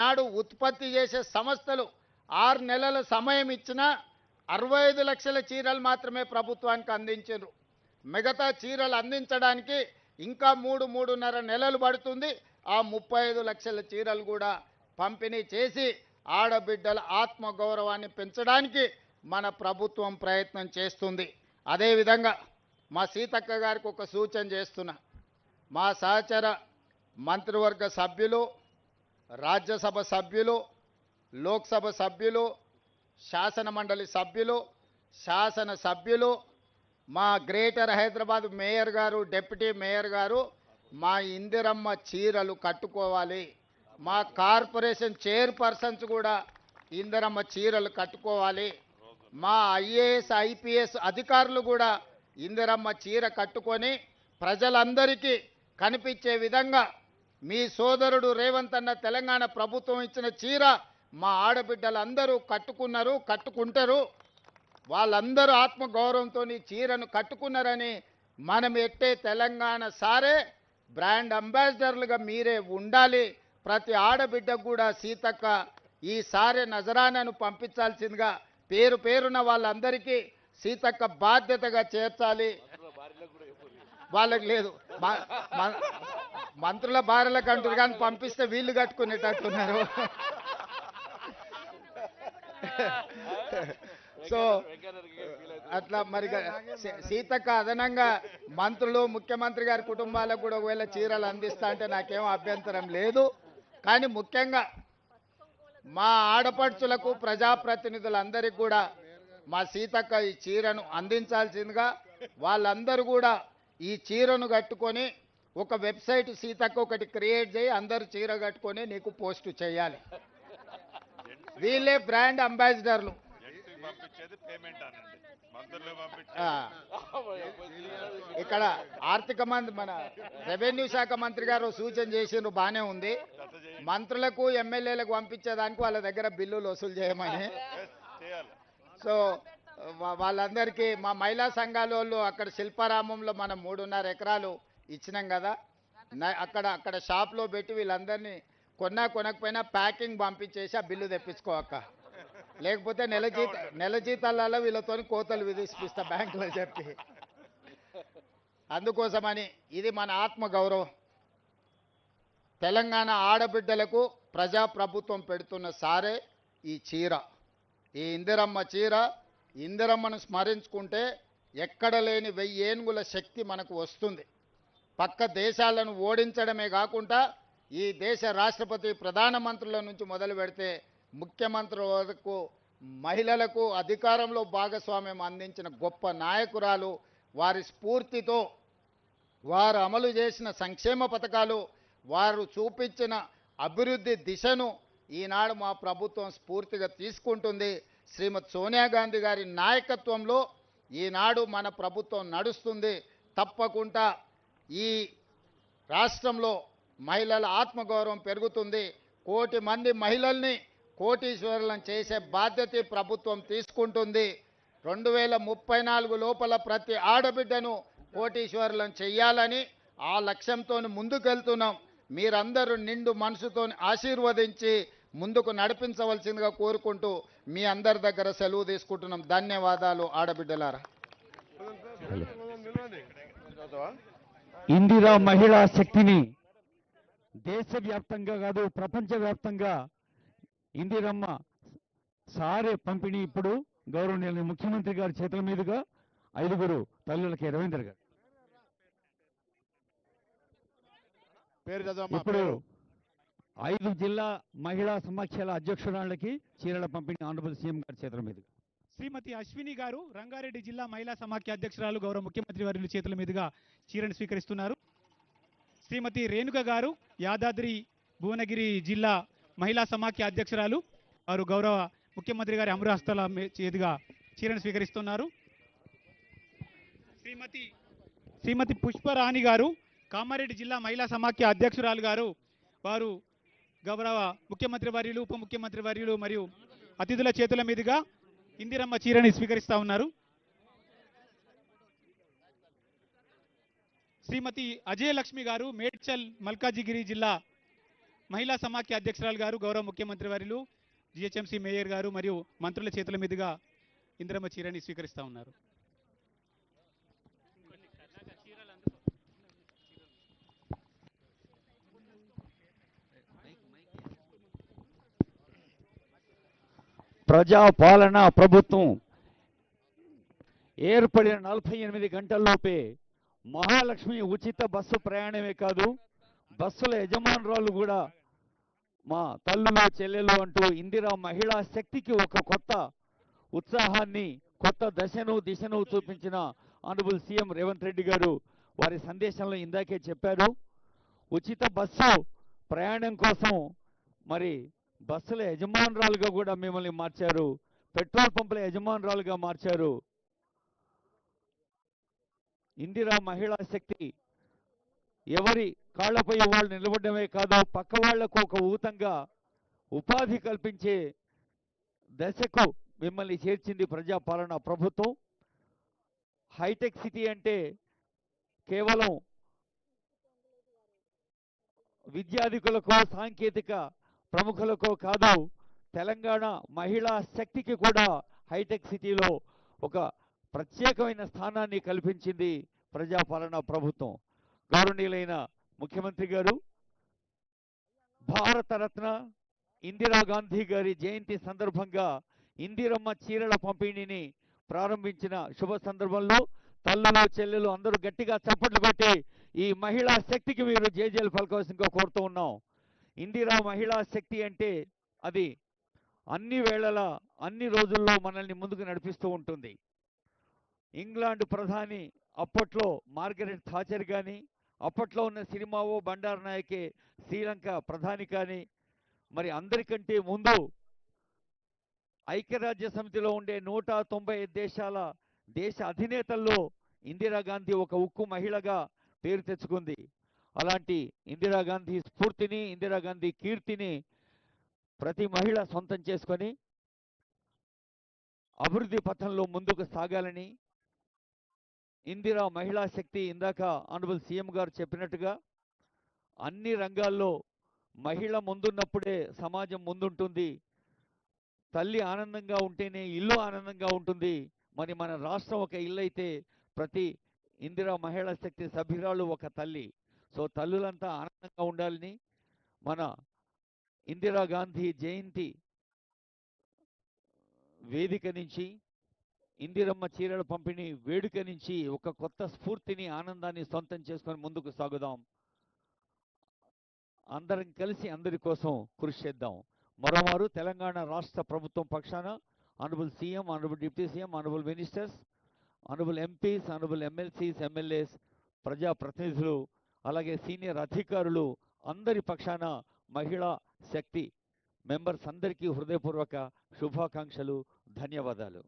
నాడు ఉత్పత్తి చేసే సంస్థలు ఆరు నెలల సమయం ఇచ్చినా అరవై ఐదు లక్షల చీరలు మాత్రమే ప్రభుత్వానికి అందించారు మిగతా చీరలు అందించడానికి ఇంకా మూడు మూడున్నర నెలలు పడుతుంది. ఆ ముప్పై ఐదు లక్షల చీరలు కూడా పంపిణీ చేసి ఆడబిడ్డల ఆత్మగౌరవాన్ని పెంచడానికి మన ప్రభుత్వం ప్రయత్నం చేస్తుంది. అదేవిధంగా మా సీతక్క గారికి ఒక సూచన చేస్తున్నా. మా సహచర మంత్రివర్గ సభ్యులు రాజ్యసభ సభ్యులు లోక్సభ సభ్యులు శాసన మండలి సభ్యులు శాసన సభ్యులు మా గ్రేటర్ హైదరాబాద్ మేయర్ గారు డిప్యూటీ మేయర్ గారు మా ఇందిరమ్మ చీరలు కట్టుకోవాలి. మా కార్పొరేషన్ చైర్పర్సన్స్ కూడా ఇందిరమ్మ చీరలు కట్టుకోవాలి. మా ఐఏఎస్ ఐపీఎస్ అధికారులు కూడా ఇందిరమ్మ చీర కట్టుకొని ప్రజలందరికీ కనిపించే విధంగా మీ సోదరుడు రేవంత్ అన్న తెలంగాణ ప్రభుత్వం ఇచ్చిన చీర మా ఆడబిడ్డలందరూ కట్టుకున్నారు కట్టుకుంటారు. వాళ్ళందరూ ఆత్మగౌరవంతో చీరను కట్టుకున్నారని మనం ఎట్టే తెలంగాణ సారే బ్రాండ్ అంబాసిడర్లుగా మీరే ఉండాలి. ప్రతి ఆడబిడ్డకు కూడా సీతక్క ఈ సారే నజరానను పంపించాల్సిందిగా పేరు పేరున వాళ్ళందరికీ సీతక్క బాధ్యతగా చేర్చాలి. వాళ్ళకి లేదు. మంత్రుల భార్యలకు అంటారు కానీ పంపిస్తే వీళ్ళు కట్టుకునేటట్టున్నారు. సో అట్లా మరి సీతక్క అదనంగా మంత్రులు ముఖ్యమంత్రి గారి కుటుంబాలకు కూడా ఒకవేళ చీరలు అందిస్తా అంటే నాకేం అభ్యంతరం లేదు. కానీ ముఖ్యంగా మా ఆడపడుచులకు ప్రజాప్రతినిధులందరికీ కూడా మా సీతక్క ఈ చీరను అందించాల్సిందిగా వాళ్ళందరూ కూడా ఈ చీరను కట్టుకొని ఒక వెబ్సైట్ సీతక్క ఒకటి క్రియేట్ చేయి అందరూ చీర కట్టుకొని నీకు పోస్ట్ చేయాలి. వీళ్ళే బ్రాండ్ అంబాసిడర్లు. ఇక్కడ ఆర్థిక మంత్రి మన రెవెన్యూ శాఖ మంత్రి గారు సూచన చేసిండ్రు బాగానే ఉంది. మంత్రులకు ఎమ్మెల్యేలకు పంపించేదానికి వాళ్ళ దగ్గర బిల్లులు వసూలు చేయమని. సో వాళ్ళందరికీ మా మహిళా సంఘాల వాళ్ళు అక్కడ శిల్పారామంలో మనం మూడున్నర ఎకరాలు ఇచ్చినాం కదా. అక్కడ అక్కడ షాప్లో పెట్టి వీళ్ళందరినీ కొన్నా కొనకపోయినా ప్యాకింగ్ పంపించేసి ఆ బిల్లు తెప్పించుకోక లేకపోతే నెల జీత నెల జీతాలలో వీళ్ళతో కోతలు విధిస్తా బ్యాంకులో చెప్పి. అందుకోసమని ఇది మన ఆత్మ గౌరవం. తెలంగాణ ఆడబిడ్డలకు ప్రజాప్రభుత్వం పెడుతున్న సారే ఈ చీర. ఈ ఇందిరమ్మ చీర ఇందిరమ్మను స్మరించుకుంటే ఎక్కడ లేని వెయ్యేనుగుల శక్తి మనకు వస్తుంది. పక్క దేశాలను ఓడించడమే కాకుండా ఈ దేశ రాష్ట్రపతి ప్రధానమంత్రుల నుంచి మొదలు పెడితే ముఖ్యమంత్రుల వరకు మహిళలకు అధికారంలో భాగస్వామ్యం అందించిన గొప్ప నాయకురాలు వారి స్ఫూర్తితో వారు అమలు చేసిన సంక్షేమ పథకాలు వారు చూపించిన అభివృద్ధి దిశను ఈనాడు మా ప్రభుత్వం స్ఫూర్తిగా తీసుకుంటుంది. శ్రీమతి సోనియా గాంధీ గారి నాయకత్వంలో ఈనాడు మన ప్రభుత్వం నడుస్తుంది. తప్పకుండా ఈ రాష్ట్రంలో మహిళల ఆత్మగౌరవం పెరుగుతుంది. కోటి మంది మహిళల్ని కోటీశ్వరులను చేసే బాధ్యత ప్రభుత్వం తీసుకుంటుంది. రెండు వేల ముప్పై నాలుగు లోపల ప్రతి ఆడబిడ్డను కోటీశ్వరులను చేయాలని ఆ లక్ష్యంతో ముందుకెళ్తున్నాం. మీరందరూ నిండు మనసుతో ఆశీర్వదించి ముందుకు నడిపించవలసిందిగా కోరుకుంటూ మీ అందరి దగ్గర సెలవు తీసుకుంటున్నాం. ధన్యవాదాలు ఆడబిడ్డలారా. ఇందిరా మహిళా శక్తిని దేశవ్యాప్తంగా కాదు ప్రపంచవ్యాప్తంగా ఇందిరమ్మ సారే పంపిణీ ఇప్పుడు గౌరవనీయులు ముఖ్యమంత్రి గారి చేతుల మీదుగా ఐదుగురు తల్లులకి రవీంద్ర గారు ఇప్పుడు. ఐదు జిల్లా మహిళా సమాఖ్యల అధ్యక్షురాళ్ళకి చీరల పంపిణీ ఆంధ్రప్రదేశ్ సీఎం గారి చేతుల మీదుగా శ్రీమతి అశ్విని గారు రంగారెడ్డి జిల్లా మహిళా సమాఖ్య అధ్యక్షురాలు గౌరవ ముఖ్యమంత్రి వారి చేతుల మీదుగా చీరను స్వీకరిస్తున్నారు. శ్రీమతి రేణుక గారు యాదాద్రి భువనగిరి జిల్లా మహిళా సమాఖ్య అధ్యక్షురాలు వారు గౌరవ ముఖ్యమంత్రి గారి అమరహస్తల చేతిగా చీరను స్వీకరిస్తున్నారు. శ్రీమతి శ్రీమతి పుష్పరాణి గారు కామారెడ్డి జిల్లా మహిళా సమాఖ్య అధ్యక్షురాలు గారు వారు గౌరవ ముఖ్యమంత్రి వర్యులు ఉప ముఖ్యమంత్రి వర్యులు మరియు అతిథుల చేతుల మీదుగా ఇందిరమ్మ చీరని స్వీకరిస్తా ఉన్నారు. శ్రీమతి అజయలక్ష్మి గారు మేడ్చల్ మల్కాజిగిరి జిల్లా మహిళా సమాఖ్య అధ్యక్షురాలు గారు గౌరవ ముఖ్యమంత్రి వారిలు జిహెచ్ఎంసీ మేయర్ గారు మరియు మంత్రుల చేతుల మీదుగా ఇందిరమ్మ చీరని స్వీకరిస్తా ఉన్నారు. ప్రజాపాలన ప్రభుత్వం ఏర్పడిన నలభై ఎనిమిది గంటల్లోపే మహాలక్ష్మి ఉచిత బస్సు ప్రయాణమే కాదు బస్సుల యజమానురాలు కూడా మా తల్లులు చెల్లెలు అంటూ ఇందిరా మహిళా శక్తికి ఒక కొత్త ఉత్సాహాన్ని కొత్త దశను దిశను చూపించిన ఆనరబుల్ సీఎం రేవంత్ రెడ్డి గారు వారి సందేశంలో ఇందాకే చెప్పారు. ఉచిత బస్సు ప్రయాణం కోసం మరి బస్సుల యజమానురాలుగా కూడా మిమ్మల్ని మార్చారు. పెట్రోల్ పంపుల యజమానురాలుగా మార్చారు. ఇందిరా మహిళా శక్తి ఎవరి కాళ్ళపై వాళ్ళు నిలబడమే కాదు పక్క వాళ్ళకు ఒక ఊతంగా ఉపాధి కల్పించే దశకు మిమ్మల్ని చేర్చింది ప్రజాపాలన ప్రభుత్వం. హైటెక్ సిటీ అంటే కేవలం విద్యాధికులకు సాంకేతిక ప్రముఖులకు కాదు తెలంగాణ మహిళా శక్తికి కూడా హైటెక్ సిటీలో ఒక ప్రత్యేకమైన స్థానాన్ని కల్పించింది ప్రజాపాలన ప్రభుత్వం. గౌరవనీయులైన ముఖ్యమంత్రి గారు భారతరత్న ఇందిరాగాంధీ గారి జయంతి సందర్భంగా ఇందిరమ్మ చీరల పంపిణీని ప్రారంభించిన శుభ సందర్భంలో తల్లులు చెల్లెలు అందరూ గట్టిగా చప్పట్లు కొట్టి ఈ మహిళా శక్తికి మీరు జేజేలు పలకవలసిందిగా కోరుతూ ఉన్నాం. ఇందిరా మహిళా శక్తి అంటే అది అన్ని వేళలా అన్ని రోజుల్లో మనల్ని ముందుకు నడిపిస్తూ ఉంటుంది. ఇంగ్లాండ్ ప్రధాని అప్పట్లో మార్గరెట్ థాచర్ కానీ అప్పట్లో ఉన్న సినిమావో బండారు నాయకే శ్రీలంక ప్రధాని కానీ మరి అందరికంటే ముందు ఐక్యరాజ్య సమితిలో ఉండే నూట తొంభై దేశాల దేశ అధినేతల్లో ఇందిరాగాంధీ ఒక ఉక్కు మహిళగా పేరు తెచ్చుకుంది. అలాంటి ఇందిరాగాంధీ స్ఫూర్తిని ఇందిరాగాంధీ కీర్తిని ప్రతి మహిళ సొంతం చేసుకొని అభివృద్ధి పథంలో ముందుకు సాగాలని ఇందిరా మహిళా శక్తి ఇందాక ఆనరబుల్ సీఎం గారు చెప్పినట్టుగా అన్ని రంగాల్లో మహిళ ముందున్నప్పుడే సమాజం ముందుంటుంది. తల్లి ఆనందంగా ఉంటేనే ఇల్లు ఆనందంగా ఉంటుంది. మరి మన రాష్ట్రం ఒక ఇల్లు అయితే ప్రతి ఇందిరా మహిళా శక్తి సభ్యురాలు ఒక తల్లి. సో తల్లులంతా ఆనందంగా ఉండాలని మన ఇందిరాగాంధీ జయంతి వేదిక నుంచి ఇందిరమ్మ చీరల పంపిణీ వేడుక నుంచి ఒక కొత్త స్ఫూర్తిని ఆనందాన్ని సొంతం చేసుకొని ముందుకు సాగుదాం. అందరం కలిసి అందరి కోసం కృషి చేద్దాం. మరోమారు తెలంగాణ రాష్ట్ర ప్రభుత్వం పక్షాన honourable CM honourable deputy CM honourable ministers honourable MPs honourable MLCs MLAs ప్రజాప్రతినిధులు అలాగే సీనియర్ అధికారులు అందరి పక్షాన మహిళా శక్తి మెంబర్స్ అందరికీ హృదయపూర్వక శుభాకాంక్షలు ధన్యవాదాలు.